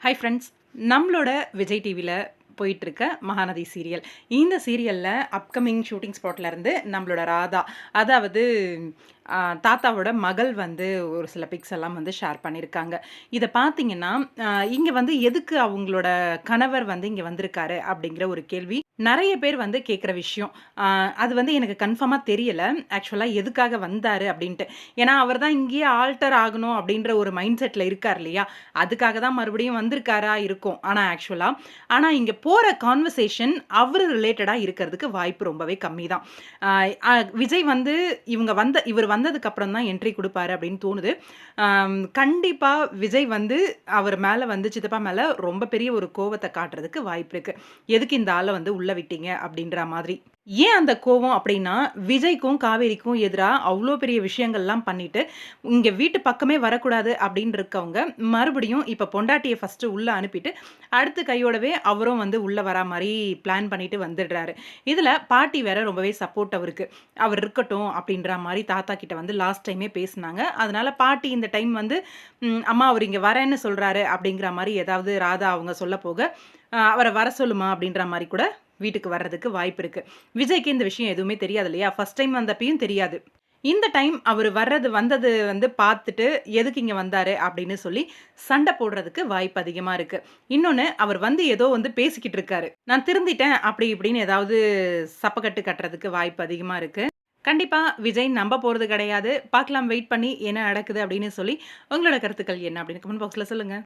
Hi friends நம்மளோட விஜய் டிவியில் போயிட்டுருக்க மகாநதி சீரியல் இந்த சீரியலில் அப்கமிங் ஷூட்டிங் ஸ்பாட்லேருந்து நம்மளோட ராதா அதாவது தாத்தாவோட மகள் வந்து ஒரு சில பிக்ஸ் எல்லாம் வந்து ஷேர் பண்ணியிருக்காங்க இதை பார்த்தீங்கன்னா இங்கே வந்து எதுக்கு அவங்களோட கணவர் வந்து இங்கே வந்திருக்காரு அப்படிங்கிற ஒரு கேள்வி. நிறைய பேர் வந்து கேட்குற விஷயம். அது வந்து எனக்கு கன்ஃபார்மாக தெரியலை. ஆக்சுவலாக எதுக்காக வந்தார் அப்படின்ட்டு. ஏன்னா அவர் தான் இங்கேயே ஆல்டர் ஆகணும் அப்படின்ற ஒரு மைண்ட் செட்டில் இருக்கார் இல்லையா? அதுக்காக தான் மறுபடியும் வந்திருக்காரா இருக்கும். ஆனால் ஆக்சுவலாக ஆனால் இங்கே போகிற கான்வர்சேஷன் அவர் ரிலேட்டடாக இருக்கிறதுக்கு வாய்ப்பு ரொம்பவே கம்மி தான் விஜய் வந்து இவங்க வந்த இவர் வந்து அப்புறம் தான் என்ட்ரி கொடுப்பாரு அப்படின்னு தோணுது. கண்டிப்பாக விஜய் வந்து அவர் மேலே வந்து சித்தப்பா மேலே ரொம்ப பெரிய ஒரு கோவத்தை காட்டுறதுக்கு வாய்ப்பு இருக்குது எதுக்கு இந்த ஆளை வந்து உள்ளே விட்டீங்க அப்படின்ற மாதிரி. ஏன் அந்த கோவம் அப்படின்னா விஜய்க்கும் காவேரிக்கும் எதிராக அவ்வளோ பெரிய விஷயங்கள்லாம் பண்ணிட்டு இங்கே வீட்டு பக்கமே வரக்கூடாது அப்படின்னு இருக்கவங்க மறுபடியும் இப்போ பொண்டாட்டியை ஃபஸ்ட்டு உள்ளே அனுப்பிட்டு அடுத்த கையோடவே அவரும் வந்து உள்ளே வரா மாதிரி பிளான் பண்ணிட்டு வந்துடுறாரு. இதில் பாட்டி வேற ரொம்பவே சப்போர்ட் அவருக்கு அவர் இருக்கட்டும் அப்படின்ற மாதிரி தாத்தா கிட்ட வந்து லாஸ்ட் டைமே பேசினாங்க. அதனால பாட்டி இந்த டைம் வந்து அம்மா அவர் இங்கே வரேன்னு சொல்கிறாரு அப்படிங்கிற மாதிரி ஏதாவது ராதா அவங்க சொல்ல போக அவரை வர சொல்லுமா அப்படின்ற மாதிரி கூட வீட்டுக்கு வர்றதுக்கு வாய்ப்பு இருக்குது விஜய்க்கு இந்த விஷயம் எதுவுமே தெரியாது இல்லையா? ஃபர்ஸ்ட் டைம் வந்தப்பையும் தெரியாது. இந்த டைம் அவர் வர்றது வந்தது வந்து பார்த்துட்டு எதுக்கு இங்கே வந்தார் அப்படின்னு சொல்லி சண்டை போடுறதுக்கு வாய்ப்பு அதிகமாக இருக்குது இன்னொன்று அவர் வந்து ஏதோ வந்து பேசிக்கிட்டு இருக்காரு. நான் திருந்திட்டேன் அப்படி இப்படின்னு ஏதாவது சப்பக்கட்டு கட்டுறதுக்கு வாய்ப்பு அதிகமாக இருக்குது கண்டிப்பாக விஜய் நம்ப போகிறது கிடையாது. பார்க்கலாம் வெயிட் பண்ணி என்ன நடக்குது அப்படின்னு சொல்லி உங்களோட கருத்துக்கள் என்ன அப்படின்னு கமெண்ட் பாக்ஸில் சொல்லுங்கள்